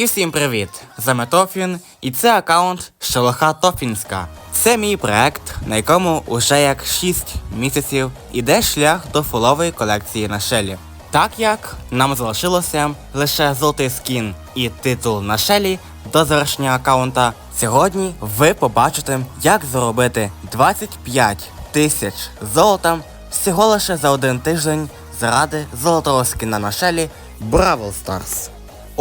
І всім привіт! З Тофін, і це аккаунт Шелоха Тофінська. Це мій проект, на якому уже як 6 місяців іде шлях до фулової колекції на шелі. Так як нам залишилося лише золотий скін і титул на шелі до завершення аккаунта, сьогодні ви побачите, як заробити 25 тисяч золота всього лише за один тиждень заради золотого скіна на шелі Бравл Старс.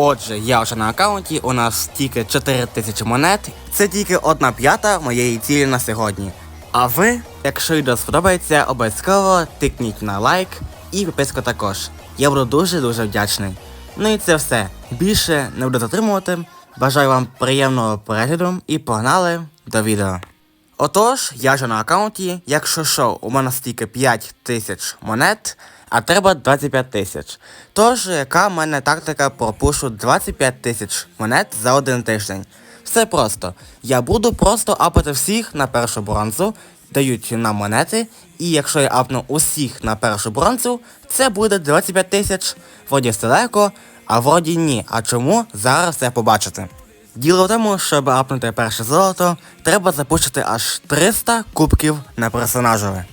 Отже, я вже на аккаунті, у нас тільки 4 тисячі монет. Це тільки одна п'ята моєї цілі на сьогодні. А ви, якщо відео сподобається, обов'язково тикніть на лайк і підписку також. Я буду дуже-дуже вдячний. Ну і це все. Більше не буду затримувати. Бажаю вам приємного перегляду і погнали до відео. Отож, я вже на аккаунті, якщо що, у мене стільки 5 тисяч монет, а треба 25 тисяч. Тож, яка в мене тактика по пушу 25 тисяч монет за один тиждень? Все просто. Я буду просто апати всіх на першу бронзу, дають нам монети, і якщо я апну усіх на першу бронзу, це буде 25 тисяч. Вроді все легко, а вроді ні. А чому? Зараз все побачите. Діло в тому, щоб апнути перше золото, треба запустити аж 300 кубків на персонажове.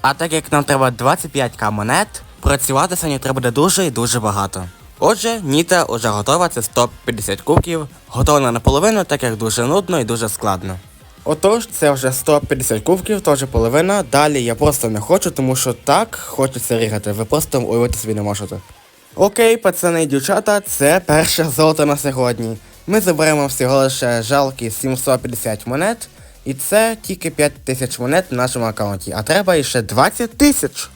А так як нам треба 25к монет, працювати сьогодні треба буде дуже і дуже багато. Отже, Ніта вже готова, це 150 кубків, готова наполовину, так як дуже нудно і дуже складно. Отож, це вже 150 кубків, теж половина. Далі я просто не хочу, тому що так хочеться рігати. Ви просто уявити собі не можете. Окей, пацани і дівчата, це перше золото на сьогодні. Ми заберемо всього лише жалкі 750 монет, і це тільки 5 тисяч монет в нашому аккаунті, а треба іще 20 тисяч.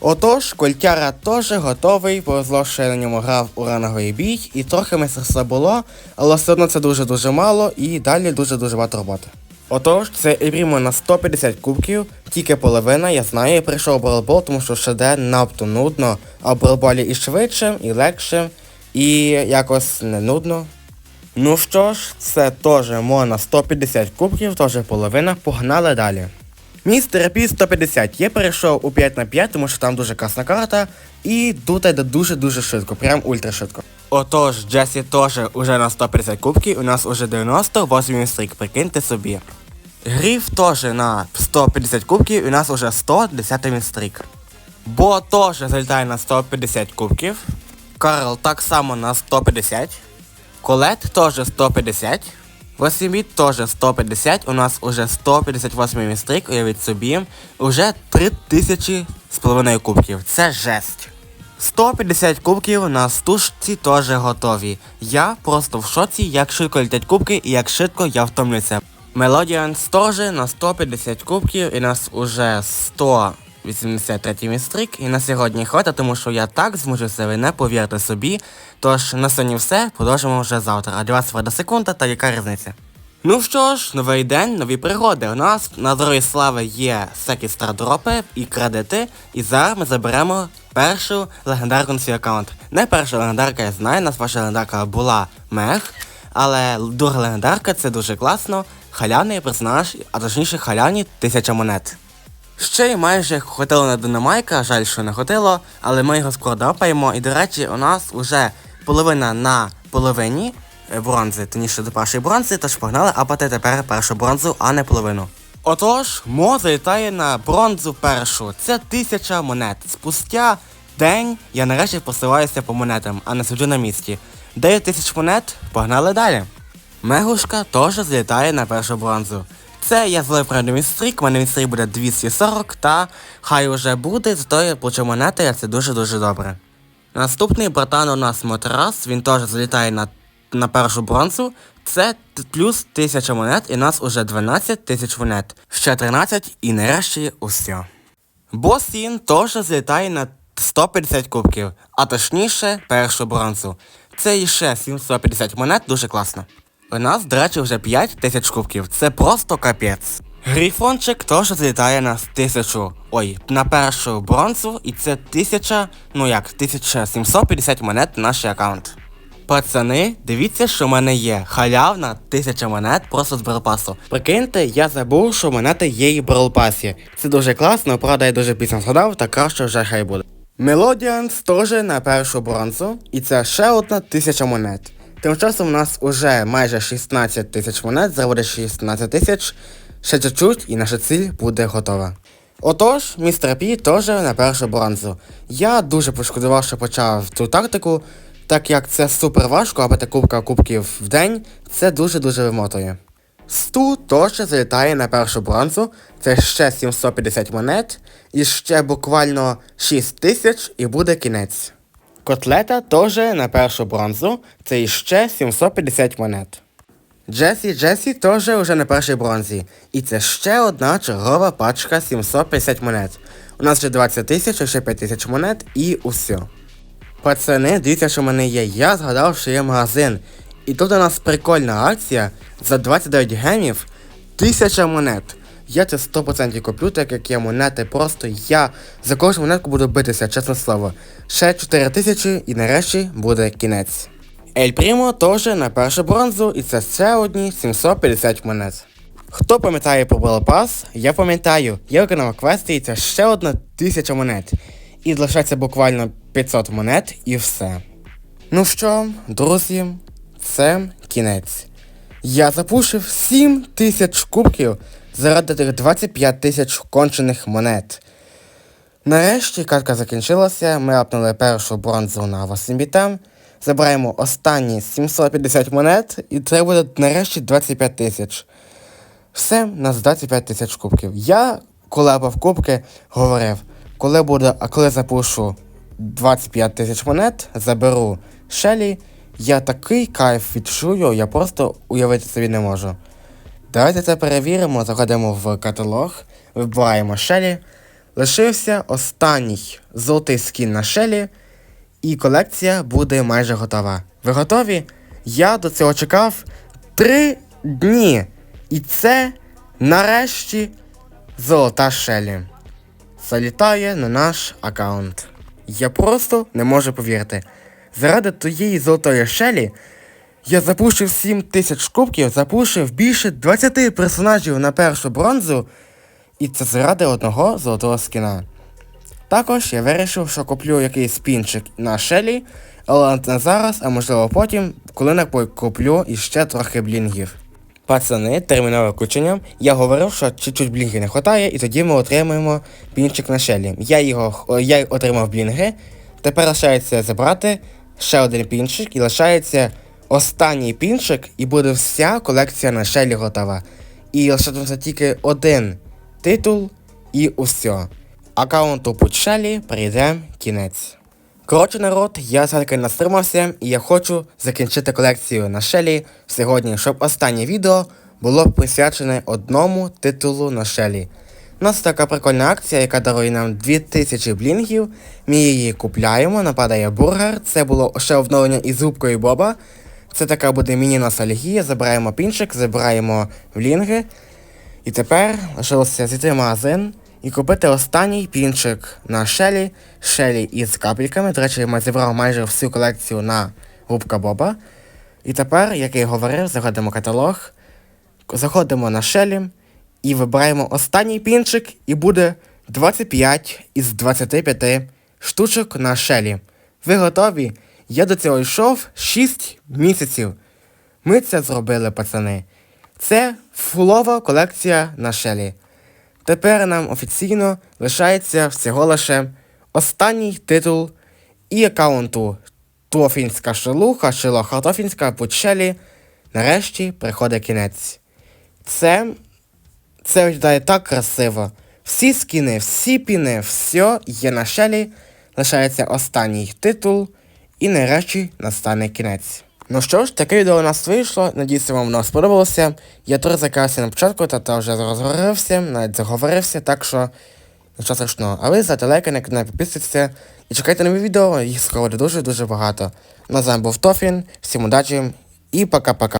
Отож, Кольтяра теж готовий, повезло, що я на ньому грав у ранговий бій, і трохи майстерства було, але все одно це дуже-дуже мало і далі дуже-дуже багато роботи. Отож, це Ібрімо на 150 кубків, тільки половина, я знаю, я прийшов Брелбол, тому що де надто нудно, а Брелболі і швидше, і легше, і якось не нудно. Ну що ж, це теж можна 150 кубків, теж половина, погнали далі. Містер Пі 150. Я перейшов у 5 на 5, тому що там дуже класна карта, і тут йде дуже-дуже швидко, прям ультра швидко. Отож, Джесі теж уже на 150 кубків, у нас уже 98 стрік, прикиньте собі. Гріф теж на 150 кубків, у нас уже 110 стрік. Бо теж залітає на 150 кубків. Карл так само на 150. Колет теж 150. Восіміт теж 150. У нас уже 158 стрік, уявіть собі. Уже 3000 з половиною кубків. Це жесть. 150 кубків на стужці теж готові. Я просто в шоці, як швидко летять кубки і як швидко я втомлюся. Мелодіанс теж на 150 кубків і нас уже 183 стрік. І на сьогодні хватить, тому що я так змучився, ви не повірте собі. Тож на сьогодні все, продовжимо вже завтра. А для вас вода секунда та яка різниця? Ну що ж, новий день, нові пригоди. У нас на дорозі слави є всякі стардропи і кредити. І зараз ми заберемо першу легендарку на свій аккаунт. Не перша легендарка, я знаю, у нас ваша легендарка була мех. Але друга легендарка це дуже класно. Халявний персонаж, а точніше халяні тисяча монет. Ще й майже хотіло на Динамайка, жаль, що не хотіло, але ми його скоро допаємо. І, до речі, у нас вже половина на половині е, бронзи, тоніше до першої бронзи, тож погнали апати тепер першу бронзу, а не половину. Отож, Мо залітає на бронзу першу. Це тисяча монет. Спустя день я нарешті посилаюся по монетам, а не сиджу на місці. 9 тисяч монет, погнали далі. Мегушка теж злітає на першу бронзу. Це я злив правильний стрік, у мене він стрік буде 240, та хай уже буде, зато я получу монети, а це дуже-дуже добре. Наступний братан у нас Мотрас, він теж залітає на, на першу бронзу. Це плюс 1000 монет, і у нас уже 12 тисяч монет. Ще 13 і нарешті усе. Босін теж злітає на 150 кубків, а точніше першу бронзу. Це іще 750 монет, дуже класно. У нас, до речі, вже 5 тисяч кубків. Це просто капець. Грифончик теж злітає на 1000, ой, на першу бронзу, і це 1000, ну як, 1750 монет на наш аккаунт. Пацани, дивіться, що в мене є. Халявна 1000 монет просто з брелпасу. Прикиньте, я забув, що монети є і в брелпасі. Це дуже класно, правда, я дуже пізно згадав, та краще вже хай буде. Мелодіанс теж на першу бронзу, і це ще одна тисяча монет. Тим часом у нас уже майже 16 тисяч монет, заробити 16 тисяч. Ще чуть-чуть і наша ціль буде готова. Отож, містер Пі теж на першу бронзу. Я дуже пошкодував, що почав цю тактику, так як це супер важко, аби та кубка кубків в день, це дуже-дуже вимотує. Сту теж залітає на першу бронзу, це ще 750 монет, і ще буквально 6 тисяч і буде кінець. Котлета теж на першу бронзу, це іще 750 монет. Джесі Джесі теж уже на першій бронзі. І це ще одна чергова пачка 750 монет. У нас вже 20 тисяч, ще 5 тисяч монет і усе. Пацани, дивіться, що в мене є. Я згадав, що є магазин. І тут у нас прикольна акція за 29 гемів 1000 монет. Я це 100% куплю, так як є монети, просто я за кожну монетку буду битися, чесне слово. Ще 4 тисячі і нарешті буде кінець. Ель Прімо теж на першу бронзу, і це ще одні 750 монет. Хто пам'ятає про Белопас, я пам'ятаю, я виконав квести і це ще одна тисяча монет. І залишається буквально 500 монет і все. Ну що, друзі, це кінець. Я запушив 7 тисяч кубків заради тих 25 тисяч кончених монет. Нарешті катка закінчилася, ми апнули першу бронзу на 8 бітам. Забираємо останні 750 монет, і це буде нарешті 25 тисяч. Все, нас 25 тисяч кубків. Я, коли апав кубки, говорив, коли буду, а коли запушу 25 тисяч монет, заберу Шелі, я такий кайф відчую, я просто уявити собі не можу. Давайте це перевіримо, заходимо в каталог, вибираємо Шелі. Лишився останній золотий скін на Шелі, і колекція буде майже готова. Ви готові? Я до цього чекав 3 дні. І це нарешті золота Шелі. Залітає на наш аккаунт. Я просто не можу повірити. Заради тієї золотої шелі я запушив 7 тисяч кубків, запушив більше 20 персонажів на першу бронзу, і це заради одного золотого скіна. Також я вирішив, що куплю якийсь пінчик на шелі, але не зараз, а можливо потім, коли не куплю іще трохи блінгів. Пацани, термінове включення. Я говорив, що чуть-чуть блінгів не вистачає, і тоді ми отримаємо пінчик на шелі. Я його я отримав блінги. Тепер лишається забрати ще один пінчик і лишається останній пінчик, і буде вся колекція на готова. І лишатиметься тільки один титул і усе. Аккаунту Пучелі прийде кінець. Коротше, народ, я все-таки настримався і я хочу закінчити колекцію на шелі сьогодні, щоб останнє відео було присвячене одному титулу на шелі. У нас така прикольна акція, яка дарує нам 2000 блінгів. Ми її купляємо, нападає бургер. Це було ще обновлення із губкою Боба. Це така буде міні-ностальгія. Забираємо пінчик, забираємо блінги. І тепер лишилося зайти в магазин і купити останній пінчик на Шелі, Шелі із капельками. До речі, я зібрав майже всю колекцію на губка Боба. І тепер, як я і говорив, заходимо в каталог, заходимо на Шелі і вибираємо останній пінчик, і буде 25 із 25 штучок на Шелі. Ви готові? Я до цього йшов 6 місяців. Ми це зробили, пацани. Це фулова колекція на Шелі. Тепер нам офіційно лишається всього лише останній титул і аккаунту Тофінська шелуха, шелоха Тофінська Пучелі. Нарешті приходить кінець. Це це виглядає так красиво. Всі скіни, всі піни, все є на шелі. Лишається останній титул. І нарешті настане кінець. Ну що ж, таке відео у нас вийшло. Надіюся, вам воно сподобалося. Я трохи закався на початку, та, та вже розговорився, навіть заговорився, так що нічого страшного. А ви ставте лайки, на канал підписуйтесь і чекайте нові відео, їх скоро дуже-дуже багато. На з вами був Тофін, всім удачі і пока-пока.